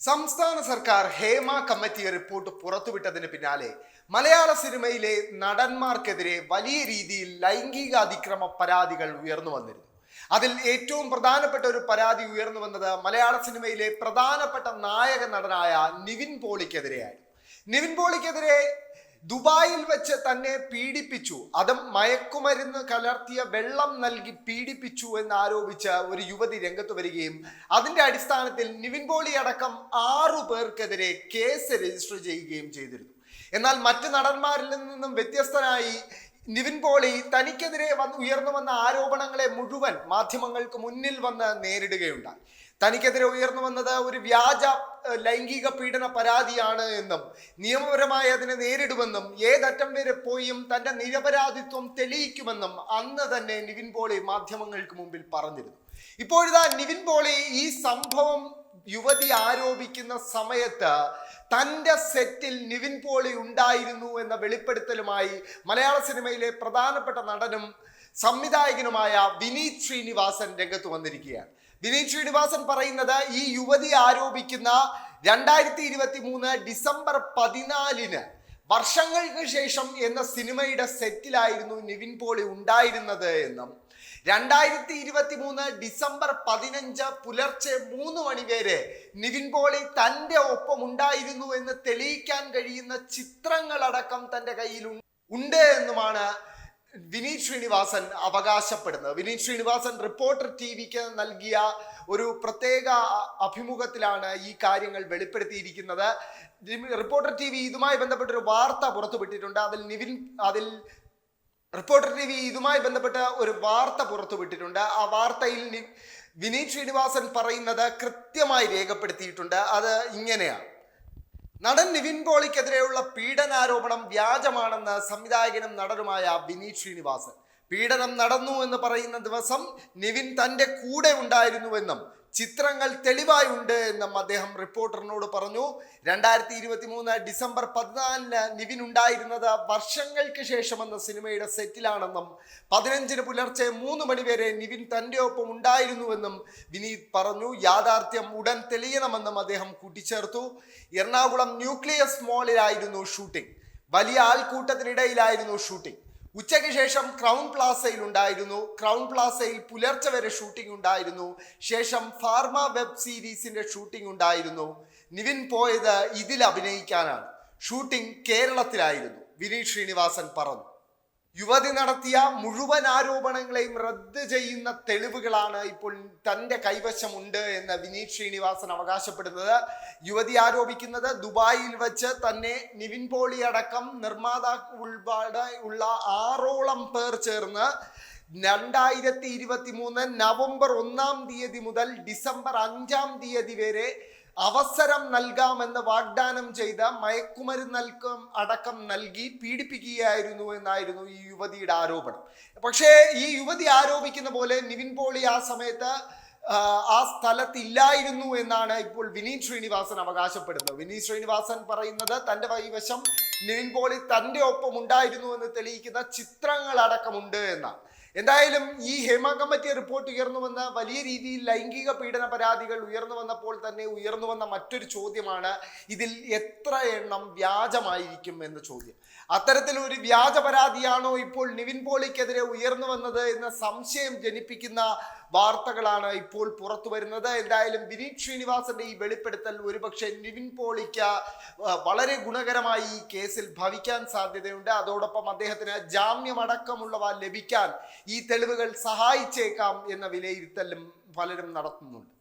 സംസ്ഥാന സർക്കാർ Hema committee report പുറത്തുവിട്ടതിന് പിന്നാലെ മലയാള സിനിമയിലെ നടന്മാർക്കെതിരെ വലിയ രീതിയിൽ ലൈംഗിക അതിക്രമ പരാതികൾ ഉയർന്നു വന്നിരുന്നു. അതിൽ ഏറ്റവും പ്രധാനപ്പെട്ട ഒരു പരാതി ഉയർന്നു വന്നത് മലയാള സിനിമയിലെ പ്രധാനപ്പെട്ട നായക നടനായ നിവിൻ പോളിക്കെതിരെയായിരുന്നു. നിവിൻ പോളിക്കെതിരെ ദുബായിൽ വെച്ച് തന്നെ പീഡിപ്പിച്ചു. അതും മയക്കുമരുന്ന് കലർത്തിയ വെള്ളം നൽകി പീഡിപ്പിച്ചു എന്ന് ആരോപിച്ച ഒരു യുവതി രംഗത്ത് വരികയും അതിന്റെ അടിസ്ഥാനത്തിൽ നിവിൻ പോളി അടക്കം ആറു പേർക്കെതിരെ കേസ് രജിസ്റ്റർ ചെയ്യുകയും ചെയ്തിരുന്നു. എന്നാൽ മറ്റ് നടന്മാരിൽ നിന്നും വ്യത്യസ്തനായി നിവിൻ പോളി തനിക്കെതിരെ വന്ന് ഉയർന്നു വന്ന ആരോപണങ്ങളെ മുഴുവൻ മാധ്യമങ്ങൾക്ക് മുന്നിൽ വന്ന് നേരിടുകയുണ്ടായി. തനിക്കെതിരെ ഉയർന്നു വന്നത് ഒരു വ്യാജ ലൈംഗിക പീഡന പരാതിയാണ് എന്നും നിയമപരമായി അതിനെ നേരിടുമെന്നും ഏതറ്റം വരെ പോയും തന്റെ നിരപരാധിത്വം തെളിയിക്കുമെന്നും അന്ന് തന്നെ നിവിൻ പോളി മാധ്യമങ്ങൾക്ക് മുമ്പിൽ പറഞ്ഞിരുന്നു. ഇപ്പോഴിതാ നിവിൻ പോളി ഈ സംഭവം യുവതി ആരോപിക്കുന്ന സമയത്ത് തന്റെ സെറ്റിൽ നിവിൻ പോളി ഉണ്ടായിരുന്നു എന്ന വെളിപ്പെടുത്തലുമായി മലയാള സിനിമയിലെ പ്രധാനപ്പെട്ട നടനും സംവിധായകനുമായ വിനീത് ശ്രീനിവാസൻ രംഗത്ത് വന്നിരിക്കുകയാണ്. വിനീത് ശ്രീനിവാസൻ പറയുന്നത് ഈ യുവതി ആരോപിക്കുന്ന രണ്ടായിരത്തി ഇരുപത്തി മൂന്ന് ഡിസംബർ പതിനാലിന് വർഷങ്ങൾക്ക് ശേഷം എന്ന സിനിമയുടെ സെറ്റിലായിരുന്നു നിവിൻ പോളി ഉണ്ടായിരുന്നത് എന്നും രണ്ടായിരത്തി ഇരുപത്തി മൂന്ന് ഡിസംബർ പതിനഞ്ച് പുലർച്ചെ മൂന്ന് മണിവരെ നിവിൻ പോളി തന്റെ ഒപ്പം ഉണ്ടായിരുന്നു എന്ന് തെളിയിക്കാൻ കഴിയുന്ന ചിത്രങ്ങളടക്കം തന്റെ കയ്യിൽ ഉണ്ട് എന്നുമാണ് വിനീത് ശ്രീനിവാസൻ അവകാശപ്പെടുന്നത്. Vineeth Sreenivasan reporter T V നൽകിയ ഒരു പ്രത്യേക അഭിമുഖത്തിലാണ് ഈ കാര്യങ്ങൾ വെളിപ്പെടുത്തിയിരിക്കുന്നത്. റിപ്പോർട്ടർ ടി വി ഇതുമായി ബന്ധപ്പെട്ട ഒരു വാർത്ത പുറത്തുവിട്ടിട്ടുണ്ട്. അതിൽ നിവിൻ അതിൽ റിപ്പോർട്ടർ ടി വി ഇതുമായി ബന്ധപ്പെട്ട ഒരു വാർത്ത പുറത്തുവിട്ടിട്ടുണ്ട്. ആ വാർത്തയിൽ വിനീത് ശ്രീനിവാസൻ പറയുന്നത് കൃത്യമായി രേഖപ്പെടുത്തിയിട്ടുണ്ട്. അത് ഇങ്ങനെയാണ്. നടൻ നിവിൻ പോളിക്കെതിരെയുള്ള പീഡനാരോപണം വ്യാജമാണെന്ന് സംവിധായകനും നടനുമായ വിനീത് ശ്രീനിവാസൻ. പീഡനം നടന്നു എന്ന് പറയുന്ന ദിവസം നിവിൻ തന്റെ കൂടെ ഉണ്ടായിരുന്നുവെന്നും ചിത്രങ്ങൾ തെളിവായി ഉണ്ട് എന്നും അദ്ദേഹം റിപ്പോർട്ടറിനോട് പറഞ്ഞു. രണ്ടായിരത്തി ഇരുപത്തി മൂന്ന് ഡിസംബർ പതിനാലിന് നിവിൻ ഉണ്ടായിരുന്നത് വർഷങ്ങൾക്ക് ശേഷമെന്ന സിനിമയുടെ സെറ്റിലാണെന്നും പതിനഞ്ചിന് പുലർച്ചെ മൂന്ന് മണിവരെ നിവിൻ തന്റെ ഒപ്പം ഉണ്ടായിരുന്നുവെന്നും വിനീത് പറഞ്ഞു. യാഥാർത്ഥ്യം ഉടൻ തെളിയണമെന്നും അദ്ദേഹം കൂട്ടിച്ചേർത്തു. എറണാകുളം ന്യൂക്ലിയസ് മോളിലായിരുന്നു ഷൂട്ടിംഗ്. വലിയ ആൾക്കൂട്ടത്തിനിടയിലായിരുന്നു ഷൂട്ടിംഗ്. ഉച്ചയ്ക്ക് ശേഷം ക്രൗൺ പ്ലാസയിൽ ഉണ്ടായിരുന്നു. ക്രൗൺ പ്ലാസയിൽ പുലർച്ചെ വരെ ഷൂട്ടിംഗ് ഉണ്ടായിരുന്നു. ശേഷം ഫാർമ വെബ് സീരീസിന്റെ ഷൂട്ടിംഗ് ഉണ്ടായിരുന്നു. നിവിൻ പോയത് ഇതിൽ അഭിനയിക്കാനാണ്. ഷൂട്ടിംഗ് കേരളത്തിലായിരുന്നു. വിനീത് ശ്രീനിവാസൻ പറഞ്ഞു. യുവതി നടത്തിയ മുഴുവൻ ആരോപണങ്ങളെയും റദ്ദ് ചെയ്യുന്ന തെളിവുകളാണ് ഇപ്പോൾ തന്റെ കൈവശമുണ്ട് എന്ന് വിനീത് ശ്രീനിവാസൻ അവകാശപ്പെടുന്നത്. യുവതി ആരോപിക്കുന്നത് ദുബായിൽ വെച്ച് തന്നെ നിവിൻ പോളി അടക്കം നിർമ്മാതാക്കൾ ഉൾപ്പെടെ ഉള്ള ആറോളം പേർ ചേർന്ന് രണ്ടായിരത്തി ഇരുപത്തി മൂന്ന് നവംബർ ഒന്നാം തീയതി മുതൽ ഡിസംബർ അഞ്ചാം തീയതി വരെ അവസരം നൽകാമെന്ന് വാഗ്ദാനം ചെയ്ത മയക്കുമരുന്ന് നൽകും അടക്കം നൽകി പീഡിപ്പിക്കുകയായിരുന്നു എന്നായിരുന്നു ഈ യുവതിയുടെ ആരോപണം. പക്ഷേ ഈ യുവതി ആരോപിക്കുന്ന പോലെ നിവിൻ പോളി ആ സമയത്ത് ആ, ആ സ്ഥലത്ത് ഇല്ലായിരുന്നു എന്നാണ് ഇപ്പോൾ വിനീത് ശ്രീനിവാസൻ അവകാശപ്പെടുന്നത്. വിനീത് ശ്രീനിവാസൻ പറയുന്നത് തന്റെ കൈവശം നിവിൻ പോളി തന്റെ ഒപ്പം ഉണ്ടായിരുന്നു എന്ന് തെളിയിക്കുന്ന ചിത്രങ്ങളടക്കമുണ്ട് എന്നാണ് എന്തായാലും ഈ ഹേമ കമ്മിറ്റി റിപ്പോർട്ട് ഉയർന്നു വന്ന വലിയ രീതിയിൽ ലൈംഗിക പീഡന പരാതികൾ ഉയർന്നു വന്നപ്പോൾ തന്നെ ഉയർന്നു വന്ന മറ്റൊരു ചോദ്യമാണ് ഇതിൽ എത്ര എണ്ണം വ്യാജമായിരിക്കും എന്ന ചോദ്യം. അത്തരത്തിൽ ഒരു വ്യാജ പരാതിയാണോ ഇപ്പോൾ നിവിൻ പോളിക്കെതിരെ ഉയർന്നു വന്നത് എന്ന സംശയം ജനിപ്പിക്കുന്ന വാർത്തകളാണ് ഇപ്പോൾ പുറത്തു വരുന്നത്. എന്തായാലും വിനീത് ശ്രീനിവാസന്റെ ഈ വെളിപ്പെടുത്തൽ ഒരുപക്ഷെ നിവിൻ പോളിക്ക് വളരെ ഗുണകരമായി ഈ കേസിൽ ഭവിക്കാൻ സാധ്യതയുണ്ട്. അതോടൊപ്പം അദ്ദേഹത്തിന് ജാമ്യമടക്കമുള്ളവ ലഭിക്കാൻ ഈ തെളിവുകൾ സഹായിച്ചേക്കാം എന്ന വിലയിരുത്തലും പലരും നടത്തുന്നുണ്ട്.